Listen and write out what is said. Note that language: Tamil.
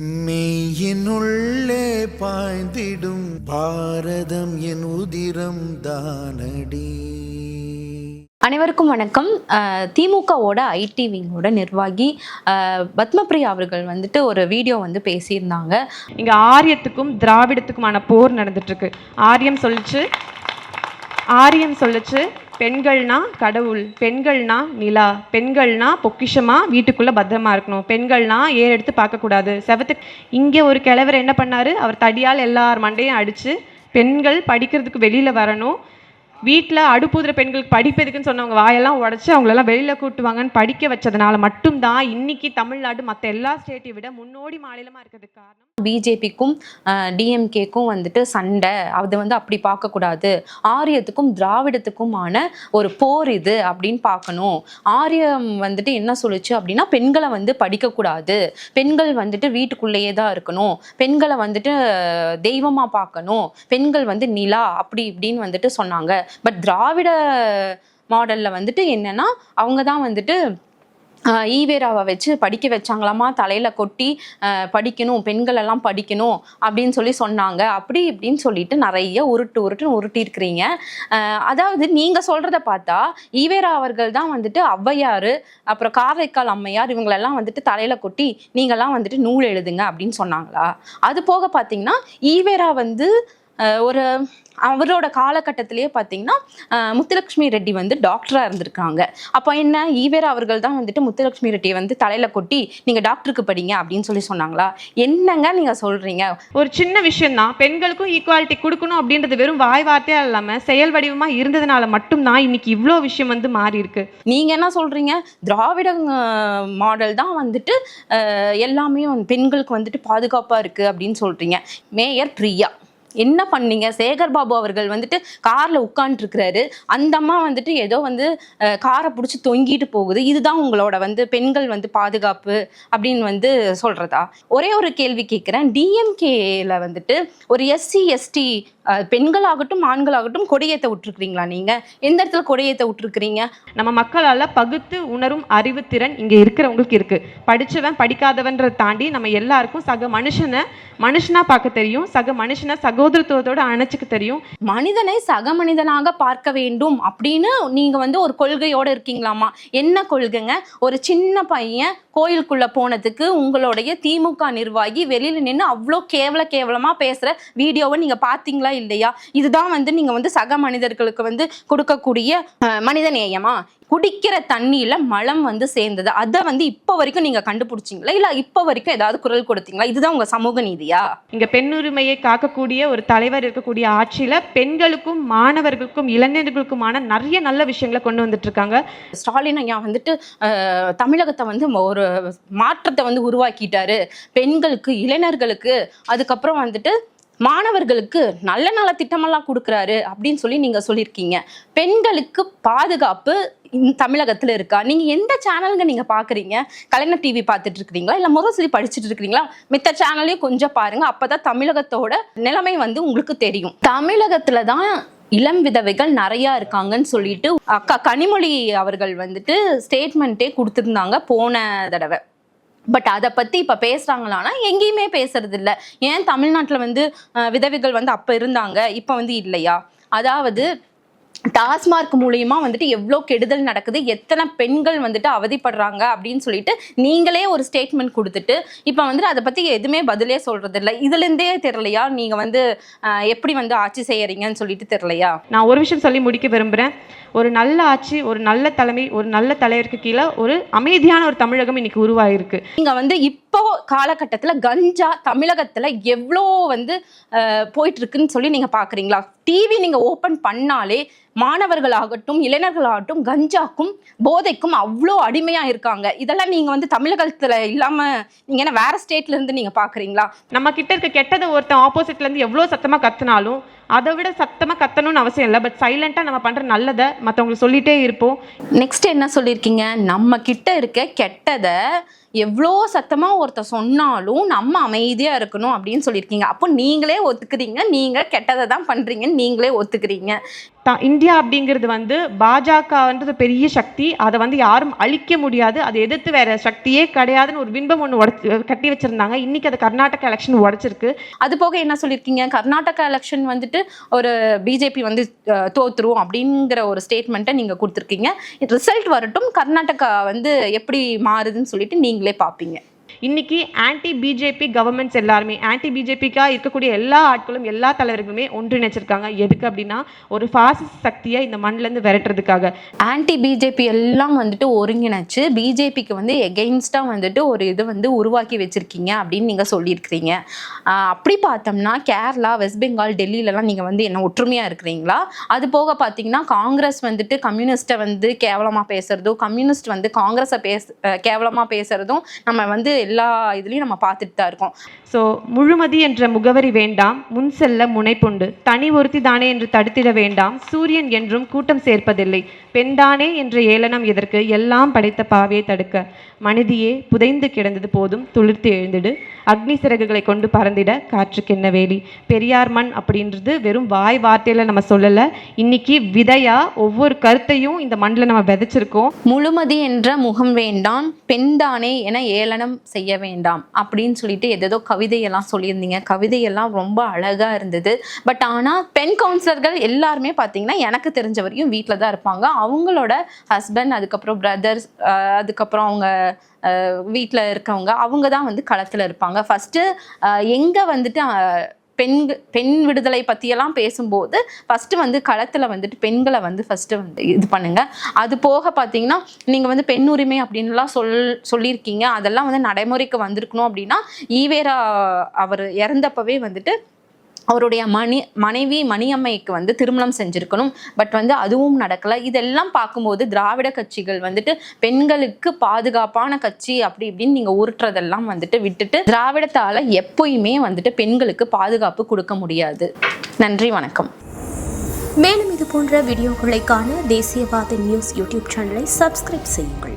மெய்யினுள்ளே பாய்ந்திடும் பாரதம் என் உதிரம் தானடி. அனைவருக்கும் வணக்கம். திமுகவோட ஐடி விங்கோட நிர்வாகி பத்மபிரியா அவர்கள் வந்துட்டு ஒரு வீடியோ வந்து பேசியிருந்தாங்க. இங்க ஆரியத்துக்கும் திராவிடத்துக்குமான போர் நடந்துட்டு இருக்கு ஆரியம் சொல்லுச்சு. ஆரியம் சொல்லுச்சு. பெண்கள்னா கடவுள் பெண்கள்னா நிலா பெண்கள்னா பொக்கிஷமா வீட்டுக்குள்ள பத்திரமா இருக்கணும். பெண்கள்னா ஏர் எடுத்து பார்க்கக்கூடாது. செவத்து இங்கே ஒரு கிழவர் என்ன பண்ணார்? அவர் தடியால் எல்லார் மண்டையும் அடித்து பெண்கள் படிக்கிறதுக்கு வெளியில் வரணும். வீட்டில் அடுப்புதுற பெண்களுக்கு படிப்பதுக்குன்னு சொன்னவங்க வாயெல்லாம் உடச்சி அவங்களெல்லாம் வெளியில் கூட்டுவாங்கன்னு படிக்க வச்சதுனால மட்டும்தான் இன்னைக்கு தமிழ்நாடு மற்ற எல்லா ஸ்டேட்டை விட முன்னோடி மாநிலமாக இருக்கிறதுக்கு காரணம். பிஜேபிக்கும் டிஎம்கேக்கும் வந்துட்டு சண்டை. அது வந்து அப்படி பார்க்கக்கூடாது. ஆரியத்துக்கும் திராவிடத்துக்குமான ஒரு போர் இது அப்படின்னு பார்க்கணும். ஆரியம் வந்துட்டு என்ன சொல்லுச்சு அப்படின்னா பெண்களை வந்து படிக்கக்கூடாது. பெண்கள் வந்துட்டு வீட்டுக்குள்ளேயே தான் இருக்கணும். பெண்களை வந்துட்டு தெய்வமாக பார்க்கணும். பெண்கள் வந்து நிலா அப்படி இப்படின்னு வந்துட்டு சொன்னாங்க. பட் திராவிட மாடலில் வந்துட்டு என்னென்னா அவங்க தான் வந்துட்டு ஈவேராவை வச்சு படிக்க வச்சாங்களாமா? தலையில் கொட்டி படிக்கணும் பெண்கள் எல்லாம் படிக்கணும் அப்படின்னு சொல்லி சொன்னாங்க. அப்படி இப்படின்னு சொல்லிட்டு நிறைய உருட்டு உருட்டுன்னு உருட்டி இருக்கிறீங்க அதாவது நீங்கள் சொல்கிறத பார்த்தா ஈவேரா அவர்கள் தான் வந்துட்டு ஔவையார் அப்புறம் காரைக்கால் அம்மையார் இவங்களெல்லாம் வந்துட்டு தலையில் கொட்டி நீங்கெல்லாம் வந்துட்டு நூல் எழுதுங்க அப்படின்னு சொன்னாங்களா? அது போக பார்த்தீங்கன்னா ஈவேரா வந்து ஒரு அவரோட காலகட்டத்திலேயே பார்த்தீங்கன்னா ஆஹ் முத்துலட்சுமி ரெட்டி வந்து டாக்டராக இருந்திருக்காங்க. அப்போ என்ன? ஈவேரா அவர்கள் தான் வந்துட்டு முத்துலட்சுமி ரெட்டியை வந்து தலையில கொட்டி நீங்க டாக்டருக்கு படிங்க அப்படின்னு சொல்லி சொன்னாங்களா? என்னங்க நீங்க சொல்றீங்க? ஒரு சின்ன விஷயம்தான். பெண்களுக்கும் ஈக்குவாலிட்டி கொடுக்கணும் அப்படின்றது வெறும் வாய் வார்த்தையா இல்லாமல் செயல் வடிவமாக இருந்ததுனால மட்டும்தான் இன்னைக்கு இவ்வளோ விஷயம் வந்து மாறி இருக்கு நீங்க என்ன சொல்றீங்க? திராவிட மாடல் தான் வந்துட்டு எல்லாமே பெண்களுக்கு வந்துட்டு பாதுகாப்பா இருக்கு அப்படின்னு சொல்றீங்க. மேயர் பிரியா. என்ன பண்ணீங்க? சேகர் பாபு அவர்கள் வந்துட்டு கார்ல உட்காந்துருக்கிறாரு அந்த அம்மா வந்துட்டு ஏதோ வந்து காரை பிடிச்சி தொங்கிட்டு போகுது. இதுதான் உங்களோட வந்து பெண்கள் வந்து பாதுகாப்பு அப்படின்னு வந்து சொல்றதா? ஒரே ஒரு கேள்வி கேட்குறேன். டிஎம்கேல வந்துட்டு ஒரு எஸ்சி எஸ்டி பெண்களாகட்டும் ஆண்களாகட்டும் கொடியேற்ற விட்டுருக்குறீங்களா நீங்க? எந்த இடத்துல கொடியேற்ற விட்டுருக்குறீங்க? நம்ம மக்களால் பகுத்து உணரும் அறிவுத்திறன் இங்கே இருக்கிறவங்களுக்கு இருக்கு. படிச்சவன் படிக்காதவன்றதை தாண்டி நம்ம எல்லாருக்கும் சக மனுஷனை மனுஷனா பார்க்க தெரியும். சக மனுஷனை சக சகோதரத்துவத்தோட அணைச்சிக்க தெரியும். மனிதனை சக மனிதனாக பார்க்க வேண்டும் அப்படின்னு நீங்க வந்து ஒரு கொள்கையோட இருக்கீங்களாமா என்ன கொள்கைங்க? ஒரு சின்ன பையன் கோயிலுக்குள்ள போனதுக்கு உங்களுடைய திமுக நிர்வாகி வெளியில நின்று அவ்வளோ கேவல கேவலமா பேசுற வீடியோவை நீங்க பாத்தீங்களா இல்லையா? இதுதான் வந்து நீங்க வந்து சக மனிதர்களுக்கு வந்து கொடுக்கக்கூடிய மனித நேயமா குடிக்கிற தண்ணியில மலம் வந்து சேர்ந்தது. அதை வந்து இப்போ வரைக்கும் நீங்க கண்டுபிடிச்சிங்களா? இல்ல இப்போ வரைக்கும் ஏதாவது குரல் கொடுத்தீங்களா? இதுதான் உங்க சமூக நீதியா? இங்க பெண்ணுரிமையை காக்கக்கூடிய ஒரு தலைவர் இருக்கக்கூடிய ஆட்சியில பெண்களுக்கும் மாணவர்களுக்கும் இளைஞர்களுக்குமான நிறைய நல்ல விஷயங்களை கொண்டு வந்துட்டு இருக்காங்க ஸ்டாலின் ஐயா வந்துட்டு தமிழகத்தை வந்து ஒரு மாற்றத்தை வந்து உருவாக்கிட்டாரு. பெண்களுக்கு இளைஞர்களுக்கு அதுக்கப்புறம் வந்துட்டு மாணவர்களுக்கு நல்ல நல்ல திட்டமெல்லாம் கொடுக்குறாரு அப்படின்னு சொல்லி நீங்கள் சொல்லியிருக்கீங்க. பெண்களுக்கு பாதுகாப்பு தமிழகத்தில் இருக்கா? நீங்கள் எந்த சேனலுங்க நீங்கள் பார்க்குறீங்க கலைஞர் டிவி பார்த்துட்டு இருக்கிறீங்களா முதல் முரசொலி படிச்சுட்டு இருக்கிறீங்களா மித்த சேனலையும் கொஞ்சம் பாருங்க. அப்பதான் தமிழகத்தோட நிலைமை வந்து உங்களுக்கு தெரியும். தமிழகத்தில் தான் இளம் விதவைகள் நிறையா இருக்காங்கன்னு சொல்லிட்டு அக்கா கனிமொழி அவர்கள் வந்துட்டு ஸ்டேட்மெண்ட்டே கொடுத்துருந்தாங்க போன தடவை. பட் அதை பற்றி இப்போ பேசுகிறாங்களான்னா எங்கேயுமே பேசுறது இல்லை ஏன் தமிழ்நாட்டில் வந்து விதவைகள் வந்து அப்போ இருந்தாங்க இப்போ வந்து இல்லையா? அதாவது டாஸ்மார்க் மூலியமா வந்துட்டு எவ்வளோ கெடுதல் நடக்குது எத்தனை பெண்கள் வந்துட்டு அவதிப்படுறாங்க அப்படின்னு சொல்லிட்டு நீங்களே ஒரு ஸ்டேட்மெண்ட் கொடுத்துட்டு இப்போ வந்துட்டு அதை பத்தி எதுவுமே பதிலே சொல்றது இல்லை இதுல இருந்தே தெரியலையா? நீங்க வந்து எப்படி வந்து ஆட்சி செய்யறீங்கன்னு சொல்லிட்டு தெரியலையா? நான் ஒரு விஷயம் சொல்லி முடிக்க விரும்புகிறேன் ஒரு நல்ல ஆட்சி ஒரு நல்ல தலைமை ஒரு நல்ல தலைவருக்கு கீழே ஒரு அமைதியான ஒரு தமிழகம் இன்னைக்கு உருவாயிருக்கு. நீங்க வந்து இப்போ இப்போ காலகட்டத்தில் கஞ்சா தமிழகத்தில் எவ்வளோ வந்து போயிட்டுருக்குன்னு போயிட்டு இருக்குன்னு சொல்லி நீங்கள் பார்க்குறீங்களா டிவி நீங்கள் ஓப்பன் பண்ணாலே மாணவர்களாகட்டும் இளைஞர்களாகட்டும் கஞ்சாக்கும் போதைக்கும் அவ்வளோ அடிமையாக இருக்காங்க. இதெல்லாம் நீங்கள் வந்து தமிழகத்தில் இல்லாமல் நீங்கள் என்ன வேறு ஸ்டேட்லேருந்து நீங்கள் பார்க்குறீங்களா நம்ம கிட்ட இருக்க கெட்டதை ஒருத்தன் ஆப்போசிட்லேருந்து எவ்வளோ சத்தமாக கத்துனாலும் அதை விட சத்தமாக கத்தணும்னு அவசியம் இல்லை பட் சைலண்டா நம்ம பண்ணுற நல்லதை மற்றவங்களுக்கு சொல்லிகிட்டே இருப்போம். நெக்ஸ்ட் என்ன சொல்லியிருக்கீங்க? நம்ம கிட்ட இருக்க கெட்டதை எவ்வளோ சத்தமாக ஒருத்தர் சொன்னாலும் நம்ம அமைதியாக இருக்கணும் அப்படின்னு சொல்லியிருக்கீங்க. அப்போ நீங்களே ஒத்துக்கிறீங்க நீங்கள் கெட்டதை தான் பண்ணுறீங்கன்னு நீங்களே ஒத்துக்கிறீங்க. தான் இந்தியா அப்படிங்கிறது வந்து பாஜகன்றது பெரிய சக்தி. அதை வந்து யாரும் அழிக்க முடியாது. அதை எதிர்த்து வேற சக்தியே கிடையாதுன்னு ஒரு பிம்பம் ஒன்று உடச்சி கட்டி வச்சிருந்தாங்க. இன்னைக்கு அது கர்நாடகா எலெக்ஷன் உடைச்சிருக்கு. அது போக என்ன சொல்லியிருக்கீங்க? கர்நாடகா எலெக்ஷன் வந்துட்டு ஒரு பிஜேபி வந்து தோத்துரும் அப்படிங்கிற ஒரு ஸ்டேட்மெண்ட்டை நீங்கள் கொடுத்துருக்கீங்க. ரிசல்ட் வரட்டும். கர்நாடகா வந்து எப்படி மாறுதுன்னு சொல்லிட்டு நீங்களே பார்ப்பீங்க. இன்னைக்கு ஆன்டி பிஜேபி கவர்மெண்ட்ஸ் எல்லாருமே ஆன்டி பிஜேபிக்காக இருக்கக்கூடிய எல்லா ஆட்களும் எல்லா தலைவர்களுமே ஒன்றிணைச்சிருக்காங்க. எதுக்கு அப்படின்னா ஒரு ஃபாசிஸ்ட் சக்தியை இந்த மண்ணிலேருந்து விரட்டுறதுக்காக. ஆன்டி பிஜேபி எல்லாம் வந்துட்டு ஒருங்கிணைச்சு பிஜேபிக்கு வந்து எகெயின்ஸ்டாக வந்துட்டு ஒரு இது வந்து உருவாக்கி வச்சிருக்கீங்க அப்படின்னு நீங்கள் சொல்லியிருக்கிறீங்க. அப்படி பார்த்தோம்னா கேரளா வெஸ்ட் பெங்கால் டெல்லியிலலாம் நீங்கள் வந்து என்ன ஒற்றுமையாக இருக்கிறீங்களா? அது போக பார்த்தீங்கன்னா காங்கிரஸ் வந்துட்டு கம்யூனிஸ்ட்டை வந்து கேவலமாக பேசுகிறதும் கம்யூனிஸ்ட் வந்து காங்கிரஸை பேச கேவலமாக பேசுகிறதும் நம்ம வந்து எல்லா இதுலேயும் நம்ம பார்த்துட்டு தான் இருக்கோம். ஸோ முழுமதி என்ற முகவரி வேண்டாம் முன் செல்ல முனைப்புண்டு. தனி ஒருத்தி தானே என்று தடுத்திட வேண்டாம் சூரியன் என்றும் கூட்டம் சேர்ப்பதில்லை. பெண்தானே என்ற ஏளனம் எதற்கு? எல்லாம் படைத்த பாவையை தடுக்க. மனிதியே புதைந்து கிடந்தது போதும் துளிர்த்து எழுந்திடு. அக்னி சிறகுகளை கொண்டு பறந்திட காற்றுக்கு என்ன வேலி பெரியார் மண் அப்படின்றது வெறும் வாய் வார்த்தையில் நம்ம சொல்லலை. இன்னைக்கு விதையா ஒவ்வொரு கருத்தையும் இந்த மண்ணில் நம்ம விதைச்சிருக்கோம். முழுமதி என்ற முகம் வேண்டாம் பெண்தானே என ஏளனம் செய்ய வேண்டாம் அப்படின்னு சொல்லிட்டு எதேதோ கவிதையெல்லாம் சொல்லியிருந்தீங்க. கவிதையெல்லாம் ரொம்ப அழகாக இருந்தது. பட் ஆனால் பெண் கவுன்சிலர்கள் எல்லாருமே பார்த்தீங்கன்னா எனக்கு தெரிஞ்ச வரையும் வீட்டில் தான் இருப்பாங்க. அவங்களோட ஹஸ்பண்ட் அதுக்கப்புறம் பிரதர்ஸ் அதுக்கப்புறம் அவங்க வீட்டில் இருக்கவங்க அவங்க தான் வந்து களத்தில் இருப்பாங்க. ஃபஸ்ட்டு எங்கே வந்துட்டு பெண் பெண் விடுதலை பற்றியெல்லாம் பேசும்போது ஃபஸ்ட்டு வந்து களத்தில் வந்துட்டு பெண்களை வந்து ஃபஸ்ட்டு வந்து இது பண்ணுங்கள் அது போக பார்த்தீங்கன்னா நீங்கள் வந்து பெண் உரிமை அப்படின்லாம் சொல் சொல்லியிருக்கீங்க. அதெல்லாம் வந்து நடைமுறைக்கு வந்திருக்கணும் அப்படின்னா ஈவேரா அவர் இறந்தப்பவே வந்துட்டு அவருடைய மணி மனைவி மணியம்மைக்கு வந்து திருமணம் செஞ்சுருக்கணும். பட் வந்து அதுவும் நடக்கல. இதெல்லாம் பார்க்கும்போது திராவிட கட்சிகள் வந்துட்டு பெண்களுக்கு பாதுகாப்பான கட்சி அப்படி இப்படின்னு நீங்கள் உருட்டுறதெல்லாம் வந்துட்டு விட்டுட்டு திராவிடத்தால் எப்பயுமே வந்துட்டு பெண்களுக்கு பாதுகாப்பு கொடுக்க முடியாது. நன்றி வணக்கம். மேலும் இது போன்ற வீடியோக்களை காண தேசியவாத நியூஸ் யூடியூப் சேனலை சப்ஸ்கிரைப் செய்யுங்கள்.